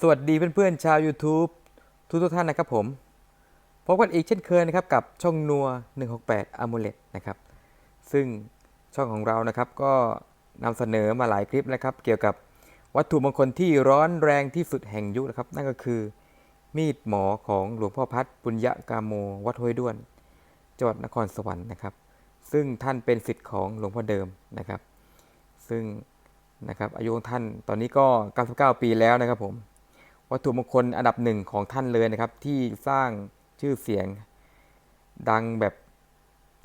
สวัสดีเพื่อนๆชาว YouTube ทุกทุกท่านนะครับผมพบกันอีกเช่นเคยนะครับกับช่องนัว 168 a m u l e t นะครับซึ่งช่องของเรานะครับก็นำเสนอมาหลายคลิปนะครับ เกี่ยวกับวัตถุมงคลที่ร้อนแรงที่สุดแห่งยุคนะครับ นั่นก็คือมีดหมอของหลวงพ่อพัดปุญญกาโมวัดห้วยด้วนจังหวัดนครสวรรค์นะครับ ซึ่งท่านเป็นศิษย์ของหลวงพ่อเดิมนะครับ ซึ่งนะครับอายุของท่านตอนนี้ก็ 99 ปีแล้วนะครับผม วัตถุมงคลอันดับหนึ่งของท่านเลยนะครับ ที่สร้างชื่อเสียงดังแบบ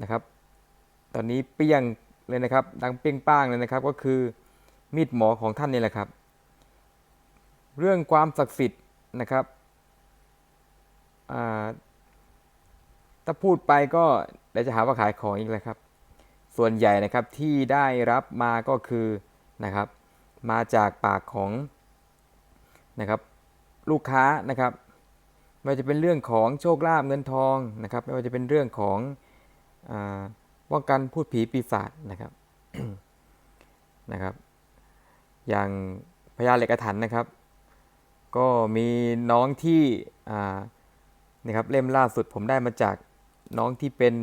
นะครับ ตอนนี้เปี้ยงเลยนะครับ ดังเปี้ยงป้างเลยนะครับ ก็คือมีดหมอของท่านนี่แหละครับ เรื่องความศักดิ์สิทธิ์นะครับถ้าพูดไปก็เดี๋ยวจะหาว่าขายของอีกแล้วครับ ส่วนใหญ่นะครับที่ได้รับมาก็คือนะครับ มาจากปากของนะครับ ลูกค้านะครับ ไม่ว่าจะเป็นเรื่องของโชคลาภเงินทองนะครับ ไม่ว่าจะเป็นเรื่องของอาป้องกันพูดผีปีศาจนะครับนะครับ อย่างพญาเหล็กอถรรพ์นะครับ ก็มีน้องที่นะครับเล่มล่าสุดผมได้มาจากน้องที่เป็น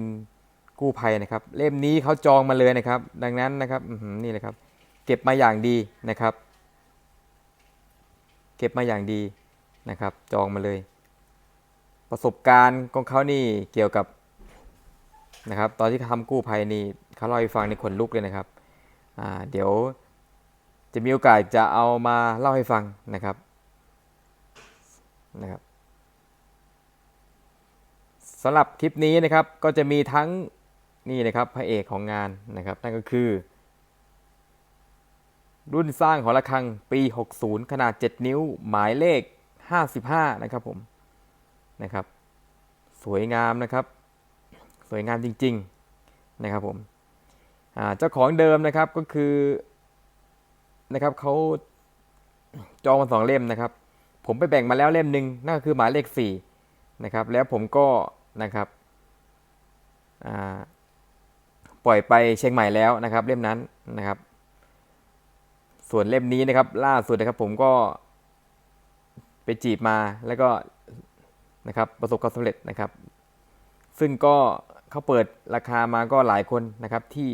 กู้ภัยนะครับ เล่มนี้เขาจองมาเลยนะครับ ดังนั้นนะครับนี่เลยครับ เก็บมาอย่างดีนะครับ เก็บมาอย่างดี นะครับ จองมาเลย ประสบการณ์ของเขานี่เกี่ยวกับนะครับ ตอนที่ทำกู้ภัยนี่เขาเล่าให้ฟังในขนลุกเลยนะครับอ่าเดี๋ยวจะมีโอกาสจะเอามาเล่าให้ฟังนะครับนะครับสำหรับคลิปนี้นะครับก็จะมีทั้งนี่นะครับพระเอกของงานนะครับนั่นก็คือ รุ่นสร้างหอระฆังปี 60 ขนาด 7 นิ้วหมายเลข 55 นะครับผมนะครับ สวยงามนะครับ สวยงามจริง ๆ นะครับผมเจ้าของเดิมนะครับก็คือนะครับเขาจองมาสองเล่มนะครับ ผมไปแบ่งมาแล้วเล่มหนึ่งนั่นก็คือหมายเลข4นะครับ แล้วผมก็นะครับปล่อยไปเชียงใหม่แล้วนะครับ เล่มนั้นนะครับ ส่วนเล่มนี้นะครับ ล่าสุดนะครับผมก็ ไปจีบมาแล้วก็นะครับประสบความสำเร็จนะครับ ซึ่งก็เขาเปิดราคามาก็หลายคนนะครับที่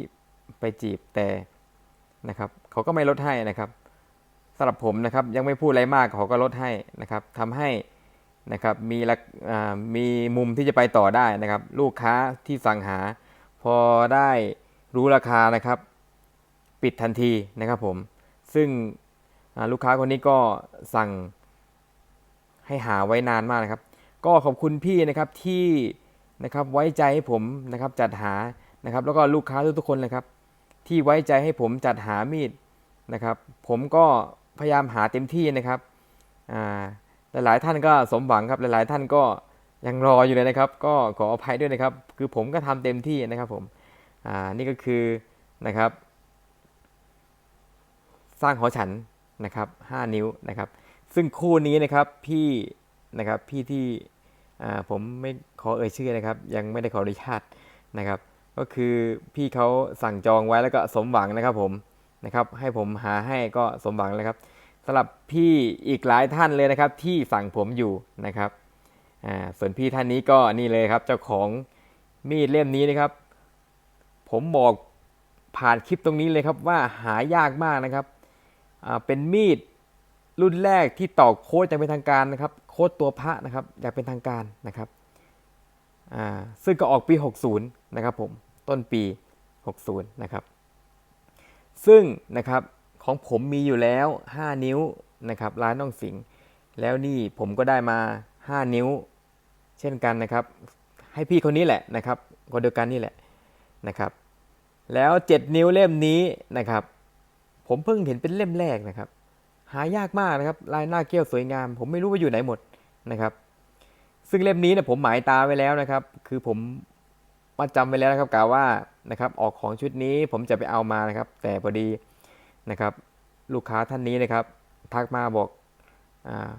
ไปจีบแต่นะครับเขาก็ไม่ลดให้นะครับสำหรับผมนะครับยังไม่พูดอะไรมากเขาก็ลดให้นะครับทำให้นะครับมีมีมุมที่จะไปต่อได้นะครับ ลูกค้าที่สั่งหา พอได้รู้ราคานะครับ ปิดทันทีนะครับผม ซึ่งลูกค้าคนนี้ก็สั่ง ให้หาไว้นานมากนะครับ ก็ขอบคุณพี่นะครับที่นะครับไว้ใจให้ผมนะครับจัดหานะครับ แล้วก็ลูกค้าทุกๆคนเลยครับ ที่ไว้ใจให้ผมจัดหามีดนะครับ ผมก็พยายามหาเต็มที่นะครับอ่าหลายๆท่านก็สมหวังครับหลายๆท่านก็ยังรออยู่เลยนะครับ ก็ขออภัยด้วยนะครับ คือผมก็ทำเต็มที่นะครับผมอ่านี่ก็คือนะครับ สร้างหอฉันนะครับ 5 นิ้วนะครับ ซึ่งคู่นี้นะครับพี่นะครับพี่ที่ผมไม่ขอเอ่ยชื่อนะครับ ยังไม่ได้ขออนุญาตนะครับ ก็คือพี่เขาสั่งจองไว้แล้วก็สมหวังนะครับผมนะครับ ให้ผมหาให้ก็สมหวังเลยครับสำหรับพี่อีกหลายท่านเลยนะครับ ที่สั่งผมอยู่นะครับอ่าส่วนพี่ท่านนี้ก็นี่เลยครับ เจ้าของมีดเล่มนี้นะครับ ผมบอกผ่านคลิปตรงนี้เลยครับว่าหายากมากนะครับอ่าเป็นมีด รุ่นแรกที่ตอกโค้ดอย่างเป็นทางการนะครับ โค้ดตัวพระนะครับอย่างเป็นทางการนะครับอ่าซึ่งก็ออกปี 60 นะครับผม ต้นปี 60 นะครับ ซึ่งนะครับของผมมีอยู่แล้ว 5 นิ้วนะครับร้านน้องสิงแล้วนี่ผมก็ได้มา 5 นิ้ว เช่นกันนะครับ ให้พี่คนนี้แหละนะครับคนเดียวกันนี่แหละนะครับ แล้ว 7 นิ้วเล่มนี้นะครับ ผมเพิ่งเห็นเป็นเล่มแรกนะครับ หายากมากนะครับ ลายหน้าเกี้ยวสวยงาม ผมไม่รู้ว่าอยู่ไหนหมดนะครับ ซึ่งเล่มนี้เนี่ยผมหมายตาไว้แล้วนะครับ คือผมมาจำไว้แล้วนะครับกล่าวว่านะครับ ออกของชุดนี้ผมจะไปเอามานะครับ แต่พอดีนะครับ ลูกค้าท่านนี้นะครับ ทักมาบอกอ่า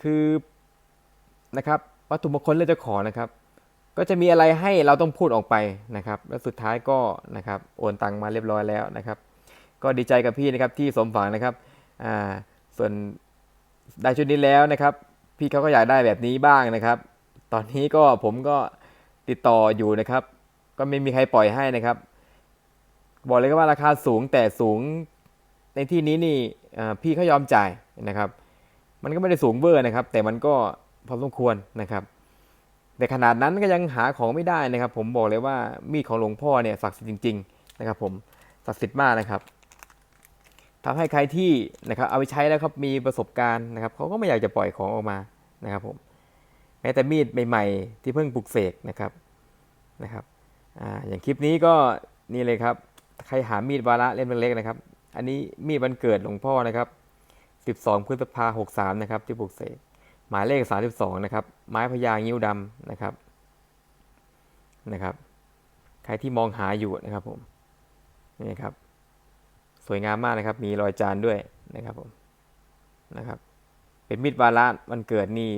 คือนะครับวัตถุมงคลเลือกจะขอนะครับ ก็จะมีอะไรให้เราต้องพูดออกไปนะครับ แล้วสุดท้ายก็นะครับโอนตังมาเรียบร้อยแล้วนะครับ ก็ดีใจกับพี่นะครับที่สมหวังนะครับ อ่าส่วนได้ชุดนี้แล้วนะครับ พี่เขาก็อยากได้แบบนี้บ้างนะครับ ตอนนี้ก็ผมก็ติดต่ออยู่นะครับ ก็ไม่มีใครปล่อยให้นะครับ บอกเลยก็ว่าราคาสูงแต่สูงในที่นี้นี่พี่เขายอมจ่ายนะครับ มันก็ไม่ได้สูงเบอร์นะครับ แต่มันก็พอสมควรนะครับ แต่ขนาดนั้นก็ยังหาของไม่ได้นะครับ ผมบอกเลยว่ามีดของหลวงพ่อเนี่ยศักดิ์สิทธิ์จริง ๆ นะครับ ผมศักดิ์สิทธิ์มากนะครับ ทำให้ใครที่นะครับเอาไปใช้แล้วครับมีประสบการณ์นะครับเขาก็ไม่อยากจะปล่อยของออกมานะครับผมแม้แต่มีดใหม่ๆ ที่เพิ่งปลุกเสกนะครับนะครับอ่าอย่างคลิปนี้ก็นี่เลยครับ ใครหามีดวาระเล่มเล็กๆนะครับ อันนี้มีดวันเกิดหลวงพ่อนะครับ12พฤษภาคม63นะครับที่ปลูกเสกหมายเลข 32นะครับไม้พญางิ้วดำนะครับนะครับ ใครที่มองหาอยู่นะครับผมนี่ครับ สวยงามมากนะครับ มีรอยจานด้วยนะครับผมนะครับ เป็นมีดวาระวันเกิดนี่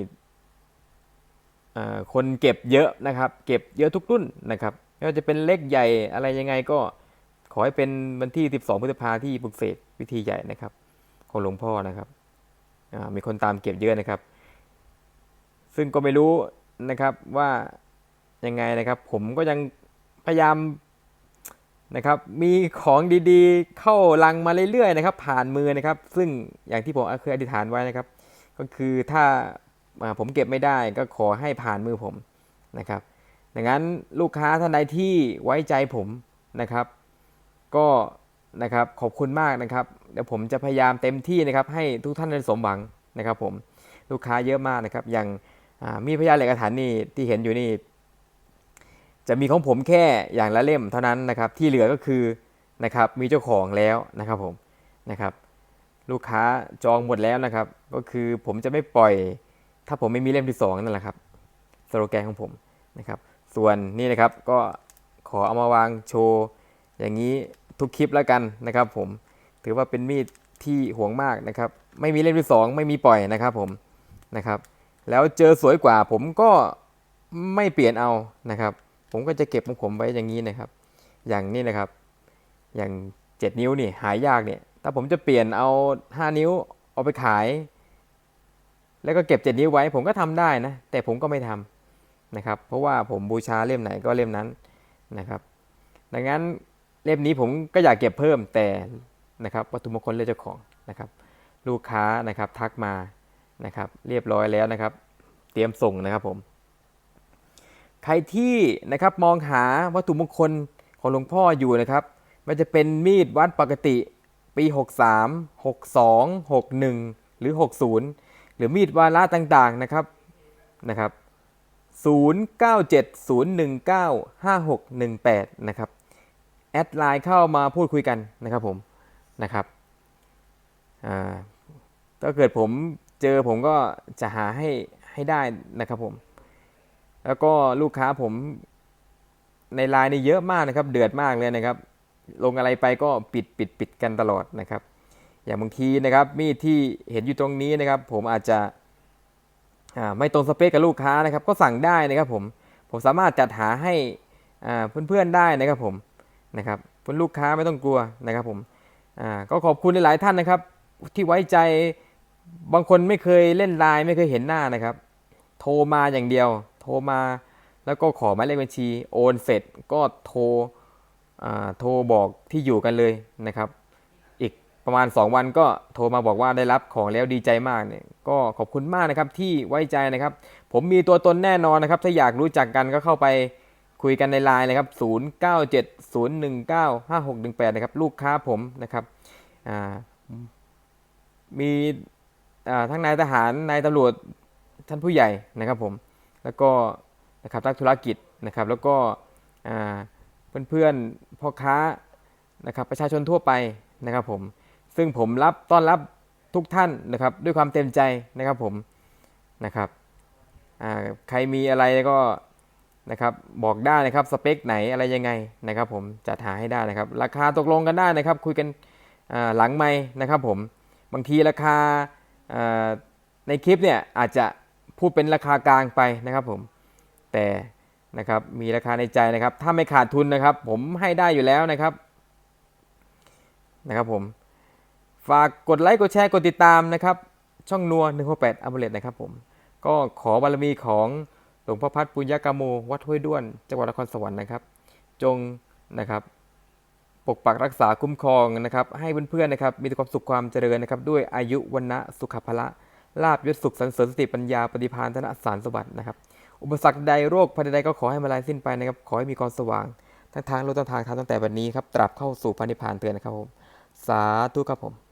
คนเก็บเยอะนะครับ เก็บเยอะทุกรุ่นนะครับไม่ว่าจะเป็นเล็กใหญ่อะไรยังไงก็ขอให้เป็นวันที่ 12พฤษภาที่ปลุกเสกพิธีใหญ่นะครับ ของหลวงพ่อนะครับมีคนตามเก็บเยอะนะครับ ซึ่งก็ไม่รู้นะครับว่ายังไงนะครับ ผมก็ยังพยายาม นะครับมีของดีๆ เข้าลังมาเรื่อยๆนะครับ ผ่านมือนะครับ ซึ่งอย่างที่ผมเคยอธิษฐานไว้นะครับ ก็คือถ้าผมเก็บไม่ได้ก็ขอให้ผ่านมือผมนะครับดังนั้นลูกค้าท่านใดที่ไว้ใจผมนะครับ ก็นะครับขอบคุณมากนะครับเดี๋ยวผมจะพยายามเต็มที่นะครับ ให้ทุกท่านได้สมหวังนะครับ ผมลูกค้าเยอะมากนะครับ อย่างมีพยานเหล็กฐานนี่ที่เห็นอยู่นี่ จะมีของผมแค่อย่างละเล่มเท่านั้นนะครับ ที่เหลือก็คือนะครับมีเจ้าของแล้วนะครับผมนะครับ ลูกค้าจองหมดแล้วนะครับ ก็คือผมจะไม่ปล่อย ถ้าผมไม่มีเล่มที่สองนั่นแหละครับสโลแกนของผมนะครับ ส่วนนี่นะครับก็ขอเอามาวางโชว์อย่างนี้ทุกคลิปแล้วกันนะครับ ผมถือว่าเป็นมีดที่ห่วงมากนะครับ ไม่มีเล่มที่สองไม่มีปล่อยนะครับผมนะครับ แล้วเจอสวยกว่าผมก็ไม่เปลี่ยนเอานะครับ ผมก็จะเก็บของผมไว้อย่างนี้นะครับ อย่างนี้นะครับ อย่าง 7 นิ้วนี่หายากเนี่ยถ้าผมจะเปลี่ยนเอา 5 นิ้วเอาไปขาย แล้วก็เก็บ 7 นิ้วไว้ผมก็ทำได้นะ แต่ผมก็ไม่ทำนะครับ เพราะว่าผมบูชาเล่มไหนก็เล่มนั้นนะครับ ดังนั้นเล่มนี้ผมก็อยากเก็บเพิ่มแต่นะครับวัตถุมงคลเลือกเจ้าของนะครับ ลูกค้านะครับทักมานะครับ เรียบร้อยแล้วนะครับ เตรียมส่งนะครับผม ใครที่นะครับมองหาวัตถุมงคลของหลวงพ่ออยู่นะครับมันจะเป็นมีดวัดปกติปี 63 62 61 หรือ 60 หรือมีดวาระต่างๆนะครับนะครับ0970195618 นะครับ แอดไลน์เข้ามาพูดคุยกันนะครับผมนะครับถ้าเกิดผมเจอผมก็จะหาให้ให้ได้นะครับผม แล้วก็ลูกค้าผมในไลน์นี่เยอะมากนะครับ เดือดมากเลยนะครับ ลงอะไรไปก็ปิดปิดปิดกันตลอดนะครับ อย่างบางทีนะครับมีดที่เห็นอยู่ตรงนี้นะครับ ผมอาจจะไม่ตรงสเปคกับลูกค้านะครับ ก็สั่งได้นะครับผมผมสามารถจัดหาให้อ่าเพื่อนๆได้นะครับผมนะครับเพื่อนลูกค้าไม่ต้องกลัวนะครับผมก็ขอบคุณหลายๆท่านนะครับ ที่ไว้ใจบางคนไม่เคยเล่นไลน์ไม่เคยเห็นหน้านะครับ โทรมาอย่างเดียว โทรมา แล้วก็ขอหมายเลขบัญชี โอนเสร็จก็โทรอ่าโทรบอกที่อยู่กันเลยนะครับ อีกประมาณ 2 วันก็โทรมาบอกว่าได้รับของแล้วดีใจมากเนี่ยก็ขอบคุณมากนะครับที่ไว้ใจนะครับ ผมมีตัวตนแน่นอนนะครับ ถ้าอยากรู้จักกันก็เข้าไปคุยกันในไลน์นะครับ 0970195618 นะครับ ลูกค้าผมนะครับอ่ามีอ่าทั้งนายทหารนายตำรวจท่านผู้ใหญ่นะครับผม แล้วก็นะครับนักธุรกิจนะครับ แล้วก็เพื่อนๆพ่อค้านะครับประชาชนทั่วไปนะครับผมซึ่งผมรับต้อนรับทุกท่านนะครับด้วยความเต็มใจนะครับผมนะครับใครมีอะไรก็นะครับบอกได้นะครับสเปคไหนอะไรยังไงนะครับ ผมจัดหาให้ได้นะครับ ราคาตกลงกันได้นะครับ คุยกันหลังไม่นะครับผมบางทีราคาในคลิปเนี่ยอาจจะ พูดเป็นราคากลางไปนะครับผมแต่นะครับมีราคาในใจนะครับ ถ้าไม่ขาดทุนนะครับ ผมให้ได้อยู่แล้วนะครับนะครับผมฝากกดไลค์กดแชร์กดติดตามนะครับ ช่องนัว168อัมเบเลตนะครับผมก็ขอบารมีของหลวงพ่อพัดปุญญากาโมวัดห้วยด้วนจังหวัดนครสวรรค์นะครับ จงนะครับ ปกปักรักษาคุ้มครองนะครับ ให้เพื่อนๆนะครับ มีความสุขความเจริญนะครับ ด้วยอายุวันนะสุขภละ ลาบยศสุขสันเสริญสติปัญญาปฏิพานธนสารสวัสดิ์นะครับ อุปสรรคใดโรคภัยใดก็ขอให้มาลายสิ้นไปนะครับ ขอให้มีความสว่าง ทั้งทางโลกทั้งทางธรรมตั้งแต่บัดนี้ครับ ตราบเข้าสู่พระนิพพานเตือนนะครับผม สาธุครับผม